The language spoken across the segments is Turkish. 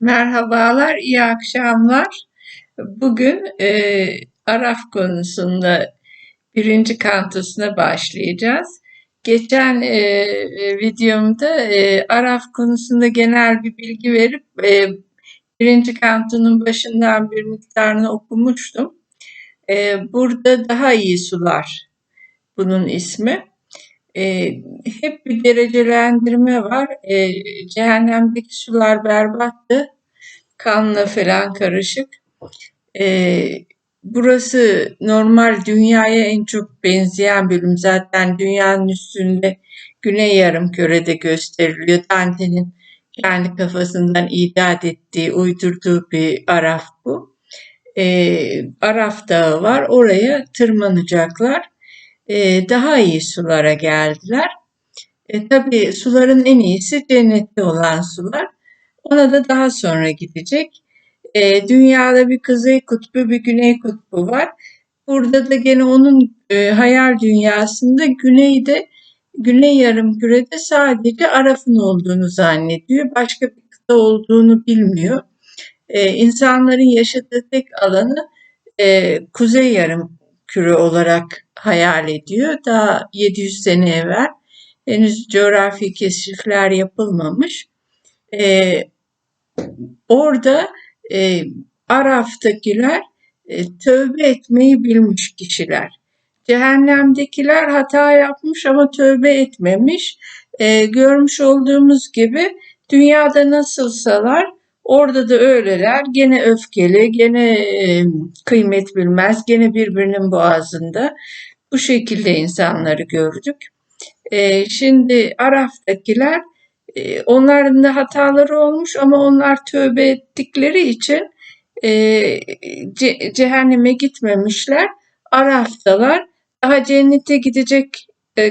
Merhabalar, iyi akşamlar. Bugün e, Araf konusunda birinci kantosuna başlayacağız. Geçen e, e, videomda e, Araf konusunda genel bir bilgi verip e, birinci kantonun başından bir miktarını okumuştum. E, burada daha iyi sular bunun ismi. E, hep bir derecelendirme var. E, cehennemdeki sular berbattı. Kanla falan karışık. E, burası normal dünyaya en çok benzeyen bölüm. Zaten dünyanın üstünde Güney Yarımküre'de gösteriliyor. Dante'nin kendi kafasından icat ettiği, uydurduğu bir Araf bu. E, Araf Dağı var. Oraya tırmanacaklar e, daha iyi sulara geldiler. E, tabii suların en iyisi cennette olan sular. Ona da daha sonra gidecek. E, dünyada bir kuzey kutbu, bir güney kutbu var. Burada da gene onun e, hayal dünyasında güneyde, güney yarım kürede sadece Araf'ın olduğunu zannediyor. Başka bir kıta olduğunu bilmiyor. E, insanların yaşadığı tek alanı e, kuzey yarım küre olarak hayal ediyor. Daha 700 sene evvel henüz coğrafi keşifler yapılmamış. Ee, orada e, Araf'takiler e, tövbe etmeyi bilmiş kişiler. Cehennemdekiler hata yapmış ama tövbe etmemiş. E, görmüş olduğumuz gibi dünyada nasılsalar Orada da öyleler gene öfkeli, gene e, kıymet bilmez, gene birbirinin boğazında. Bu şekilde insanları gördük. E, şimdi Araf'takiler e, onların da hataları olmuş ama onlar tövbe ettikleri için cehenneme gitmemişler. Araf'talar. Daha cennete gidecek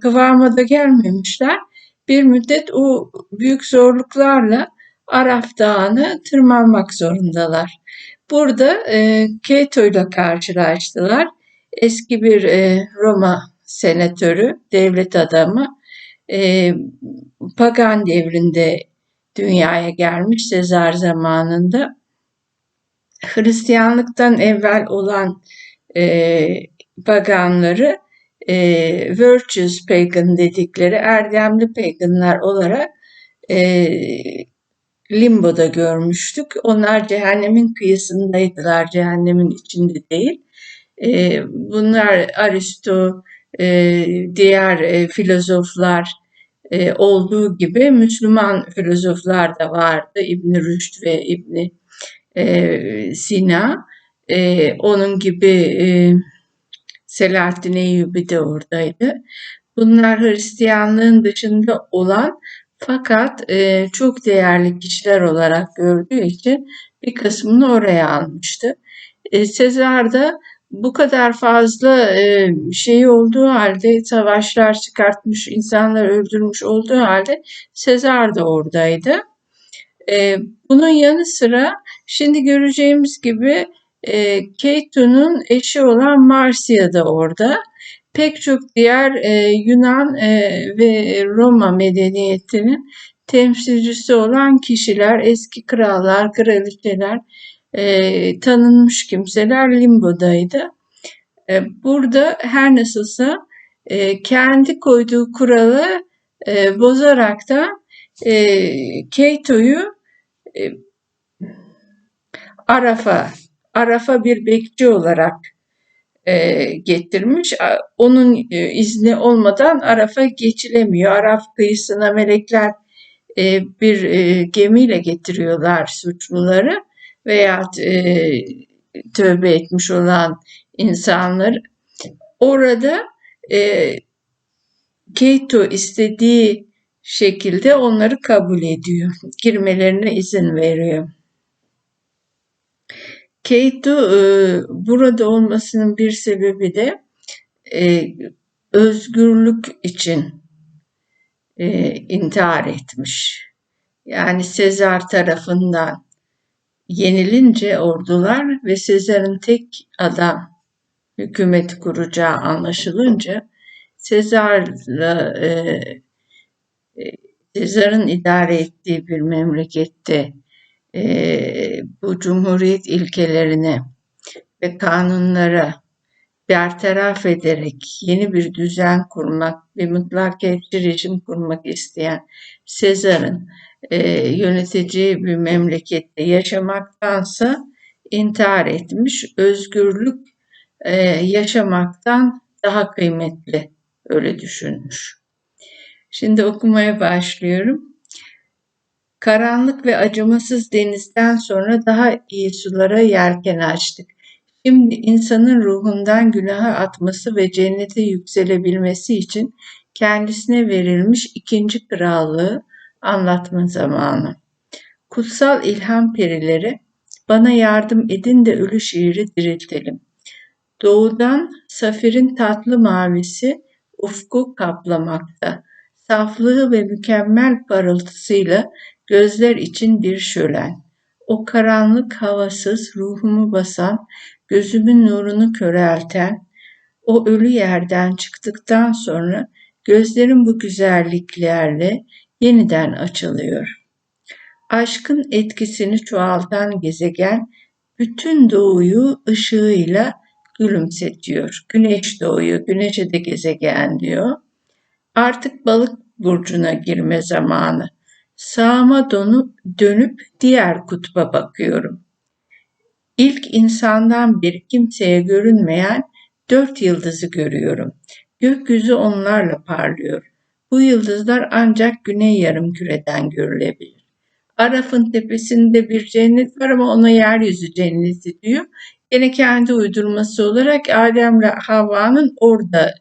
kıvama da gelmemişler. Bir müddet o büyük zorluklarla Araf Dağı'nı tırmanmak zorundalar. Burada e, Keto ile karşılaştılar. Eski bir e, Roma senatörü, devlet adamı. E, Pagan devrinde dünyaya gelmiş Sezar zamanında. Hristiyanlıktan evvel olan e, paganları e, virtuous pagan dedikleri erdemli paganlar olarak e, limboda görmüştük. Onlar cehennemin kıyısındaydılar, cehennemin içinde değil. E, bunlar Aristo, e, diğer e, filozoflar e, olduğu gibi Müslüman filozoflar da vardı. İbn Rüşd ve İbn e, Sina. E, onun gibi e, Selahaddin Eyyubi de oradaydı. Bunlar Hristiyanlığın dışında olan fakat e, çok değerli kişiler olarak gördüğü için bir kısmını oraya almıştı. E, Sezar da bu kadar fazla e, şey olduğu halde savaşlar çıkartmış, insanlar öldürmüş olduğu halde Sezar da oradaydı. E, bunun yanı sıra şimdi göreceğimiz gibi e, Keitun'un eşi olan Marcia da orada pek çok diğer e, Yunan e, ve Roma medeniyetinin temsilcisi olan kişiler, eski krallar, kraliçeler, e, tanınmış kimseler limbodaydı. E, burada her nasılsa e, kendi koyduğu kuralı e, bozarak da e, Keito'yu e, Araf'a, Araf'a bir bekçi olarak e, getirmiş. Onun e, izni olmadan Araf'a geçilemiyor. Araf kıyısına melekler e, bir gemiyle getiriyorlar suçluları veya tövbe etmiş olan insanlar. Orada e, Keito istediği şekilde onları kabul ediyor. Girmelerine izin veriyor. Keito e, burada olmasının bir sebebi de e, özgürlük için e, intihar etmiş. Yani Sezar tarafından yenilince ordular ve Sezar'ın tek adam hükümet kuracağı anlaşılınca Sezar'la e, Sezar'ın idare ettiği bir memlekette e, bu cumhuriyet ilkelerine ve kanunlara bertaraf ederek yeni bir düzen kurmak ve mutlakiyetçi rejim kurmak isteyen Sezar'ın e, yöneteceği bir memlekette yaşamaktansa intihar etmiş, özgürlük e, yaşamaktan daha kıymetli öyle düşünmüş. Şimdi okumaya başlıyorum. Karanlık ve acımasız denizden sonra daha iyi sulara yelken açtık. Şimdi insanın ruhundan günaha atması ve cennete yükselebilmesi için kendisine verilmiş ikinci krallığı anlatma zamanı. Kutsal ilham perileri bana yardım edin de ölü şiiri diriltelim. Doğudan safirin tatlı mavisi ufku kaplamakta. Saflığı ve mükemmel parıltısıyla gözler için bir şölen. O karanlık havasız ruhumu basan, gözümün nurunu körelten, o ölü yerden çıktıktan sonra gözlerim bu güzelliklerle yeniden açılıyor. Aşkın etkisini çoğaltan gezegen bütün doğuyu ışığıyla gülümsetiyor. Güneş doğuyor, güneşe de gezegen diyor. Artık balık burcuna girme zamanı. Sağıma donup, dönüp diğer kutba bakıyorum. İlk insandan bir kimseye görünmeyen dört yıldızı görüyorum. Gökyüzü onlarla parlıyor. Bu yıldızlar ancak güney yarım küreden görülebilir. Araf'ın tepesinde bir cennet var ama ona yeryüzü cenneti diyor. Yine kendi uydurması olarak Adem'le Havva'nın orada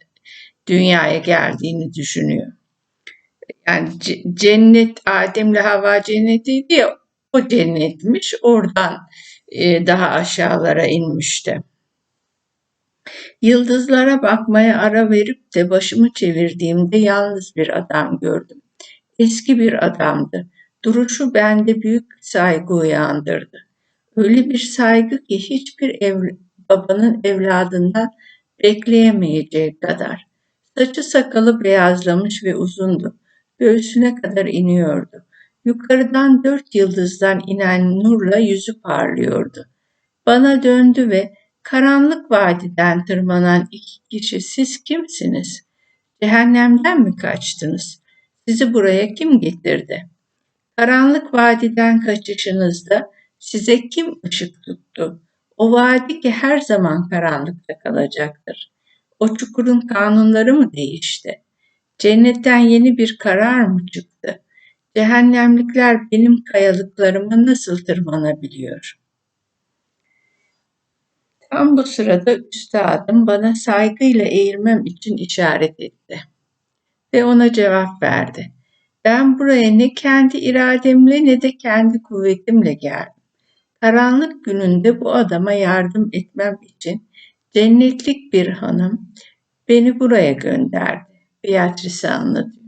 dünyaya geldiğini düşünüyor. Yani cennet Adem'le Havva cennetiydi ya o cennetmiş. Oradan e, daha aşağılara inmişti. Yıldızlara bakmaya ara verip de başımı çevirdiğimde yalnız bir adam gördüm. Eski bir adamdı. Duruşu bende büyük saygı uyandırdı. Öyle bir saygı ki hiçbir ev, babanın evladından bekleyemeyeceği kadar. Saçı sakalı beyazlamış ve uzundu. Göğsüne kadar iniyordu. Yukarıdan dört yıldızdan inen nurla yüzü parlıyordu. Bana döndü ve karanlık vadiden tırmanan iki kişi siz kimsiniz? Cehennemden mi kaçtınız? Sizi buraya kim getirdi? Karanlık vadiden kaçışınızda size kim ışık tuttu? O vadi ki her zaman karanlıkta kalacaktır. O çukurun kanunları mı değişti? Cennetten yeni bir karar mı çıktı? Cehennemlikler benim kayalıklarıma nasıl tırmanabiliyor? Tam bu sırada üstadım bana saygıyla eğilmem için işaret etti. Ve ona cevap verdi. Ben buraya ne kendi irademle ne de kendi kuvvetimle geldim. Karanlık gününde bu adama yardım etmem için cennetlik bir hanım beni buraya gönderdi. Beatrice anlatıyor.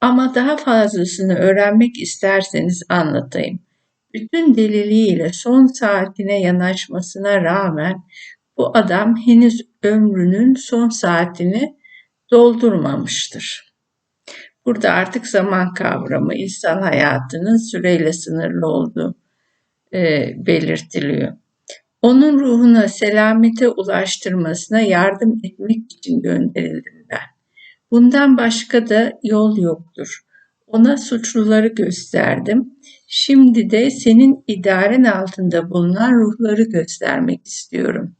Ama daha fazlasını öğrenmek isterseniz anlatayım. Bütün deliliğiyle son saatine yanaşmasına rağmen bu adam henüz ömrünün son saatini doldurmamıştır. Burada artık zaman kavramı, insan hayatının süreyle sınırlı olduğu e, belirtiliyor. Onun ruhuna selamete ulaştırmasına yardım etmek için gönderildim. Bundan başka da yol yoktur. Ona suçluları gösterdim. Şimdi de senin idaren altında bulunan ruhları göstermek istiyorum.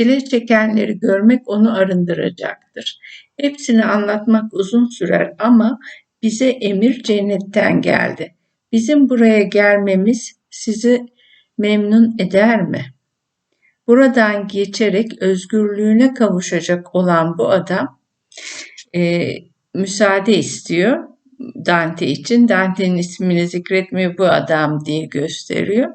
Çile çekenleri görmek onu arındıracaktır. Hepsini anlatmak uzun sürer ama bize emir cennetten geldi. Bizim buraya gelmemiz sizi memnun eder mi? Buradan geçerek özgürlüğüne kavuşacak olan bu adam e, müsaade istiyor Dante için. Dante'nin ismini zikretmiyor bu adam diye gösteriyor.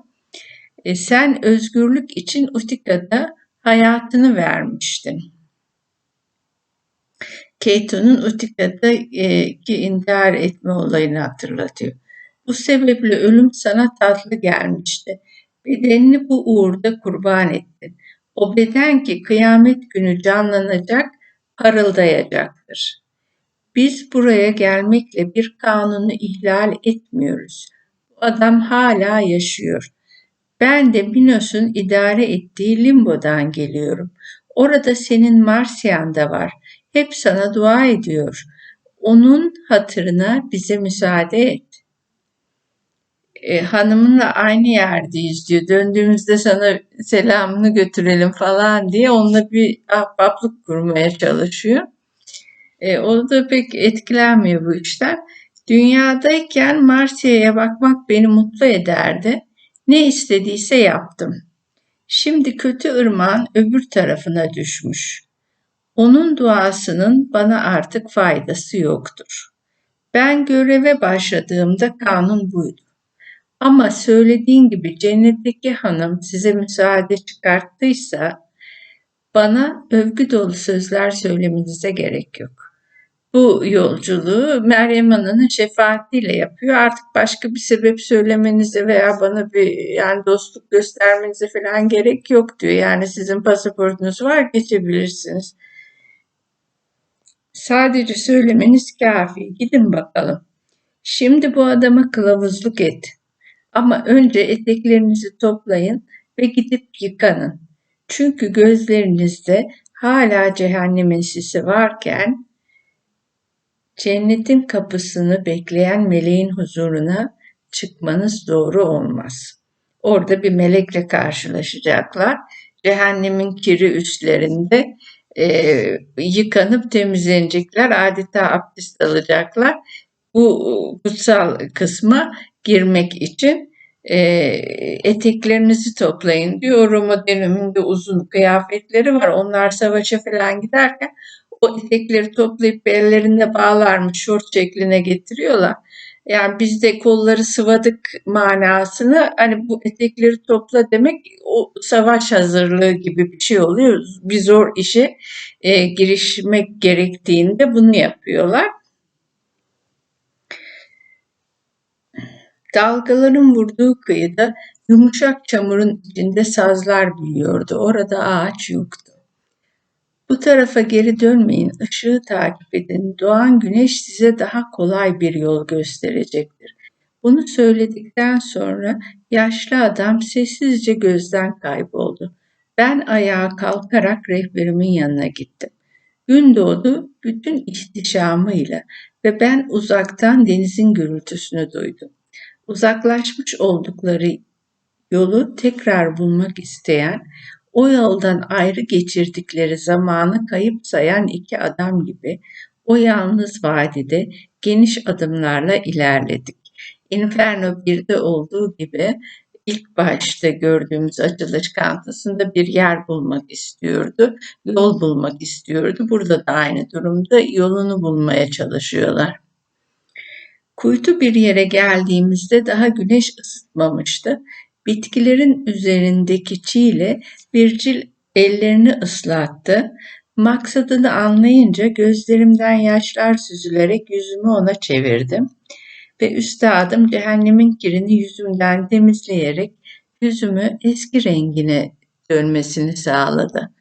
E, sen özgürlük için Utika'da hayatını vermiştin. Kato'nun Utika'daki intihar etme olayını hatırlatıyor. Bu sebeple ölüm sana tatlı gelmişti. Bedenini bu uğurda kurban ettin. O beden ki kıyamet günü canlanacak, parıldayacaktır. Biz buraya gelmekle bir kanunu ihlal etmiyoruz. Bu adam hala yaşıyor. Ben de Minos'un idare ettiği limbodan geliyorum. Orada senin Marsyan da var. Hep sana dua ediyor. Onun hatırına bize müsaade et. E, hanımınla aynı yerdeyiz diyor. Döndüğümüzde sana selamını götürelim falan diye onunla bir ahbaplık kurmaya çalışıyor. E, o da pek etkilenmiyor bu işten. Dünyadayken Marsya'ya bakmak beni mutlu ederdi. Ne istediyse yaptım. Şimdi kötü ırmağın öbür tarafına düşmüş. Onun duasının bana artık faydası yoktur. Ben göreve başladığımda kanun buydu. Ama söylediğin gibi cennetteki hanım size müsaade çıkarttıysa bana övgü dolu sözler söylemenize gerek yok. Bu yolculuğu Meryem Ana'nın şefaatiyle yapıyor. Artık başka bir sebep söylemenize veya bana bir yani dostluk göstermenize falan gerek yok diyor. Yani sizin pasaportunuz var geçebilirsiniz. Sadece söylemeniz kafi. Gidin bakalım. Şimdi bu adama kılavuzluk et. Ama önce eteklerinizi toplayın ve gidip yıkanın. Çünkü gözlerinizde hala cehennemin sisi varken cennetin kapısını bekleyen meleğin huzuruna çıkmanız doğru olmaz. Orada bir melekle karşılaşacaklar. Cehennemin kiri üstlerinde e, yıkanıp temizlenecekler. Adeta abdest alacaklar. Bu kutsal kısma girmek için e, eteklerinizi toplayın diyor. Roma döneminde uzun kıyafetleri var. Onlar savaşa falan giderken o etekleri toplayıp ellerinde bağlarmış şort şekline getiriyorlar. Yani biz de kolları sıvadık manasını hani bu etekleri topla demek o savaş hazırlığı gibi bir şey oluyor. Bir zor işe e, girişmek gerektiğinde bunu yapıyorlar. Dalgaların vurduğu kıyıda yumuşak çamurun içinde sazlar büyüyordu. Orada ağaç yoktu. Bu tarafa geri dönmeyin, ışığı takip edin. Doğan güneş size daha kolay bir yol gösterecektir. Bunu söyledikten sonra yaşlı adam sessizce gözden kayboldu. Ben ayağa kalkarak rehberimin yanına gittim. Gün doğdu bütün ihtişamıyla ve ben uzaktan denizin gürültüsünü duydum. Uzaklaşmış oldukları yolu tekrar bulmak isteyen, o yoldan ayrı geçirdikleri zamanı kayıp sayan iki adam gibi o yalnız vadide geniş adımlarla ilerledik. Inferno 1'de olduğu gibi ilk başta gördüğümüz açılış kantasında bir yer bulmak istiyordu, yol bulmak istiyordu. Burada da aynı durumda yolunu bulmaya çalışıyorlar. Kuytu bir yere geldiğimizde daha güneş ısıtmamıştı. Bitkilerin üzerindeki çiğle Virgil ellerini ıslattı. Maksadını anlayınca gözlerimden yaşlar süzülerek yüzümü ona çevirdim ve üstadım cehennemin kirini yüzümden temizleyerek yüzümü eski rengine dönmesini sağladı.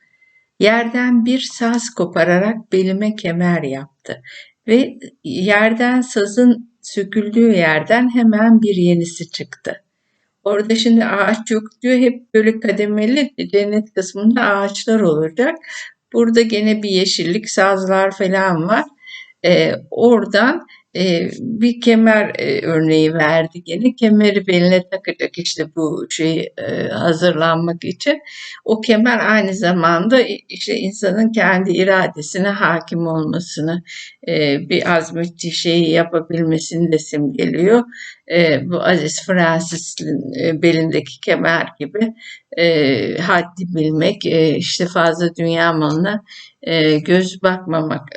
Yerden bir saz kopararak belime kemer yaptı ve yerden sazın söküldüğü yerden hemen bir yenisi çıktı. Orada şimdi ağaç yok diyor. Hep böyle kademeli cennet kısmında ağaçlar olacak. Burada gene bir yeşillik, sazlar falan var. Ee, oradan e, bir kemer e, örneği verdi gene. Kemeri beline takacak işte bu şey e, hazırlanmak için. O kemer aynı zamanda işte insanın kendi iradesine hakim olmasını, e, bir azmettiği şeyi yapabilmesini de simgeliyor. E, bu Aziz Francis'in e, belindeki kemer gibi e, haddi bilmek, e, işte fazla dünya malına göz bakmamak,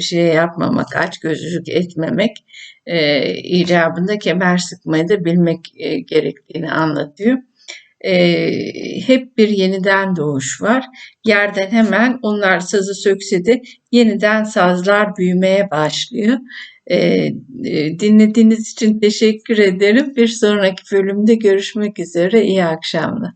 şey yapmamak, aç gözlük etmemek e, icabında kemer sıkmayı da bilmek gerektiğini anlatıyor. E, hep bir yeniden doğuş var. Yerden hemen onlar sazı sökse de yeniden sazlar büyümeye başlıyor. E, e, dinlediğiniz için teşekkür ederim. Bir sonraki bölümde görüşmek üzere. İyi akşamlar.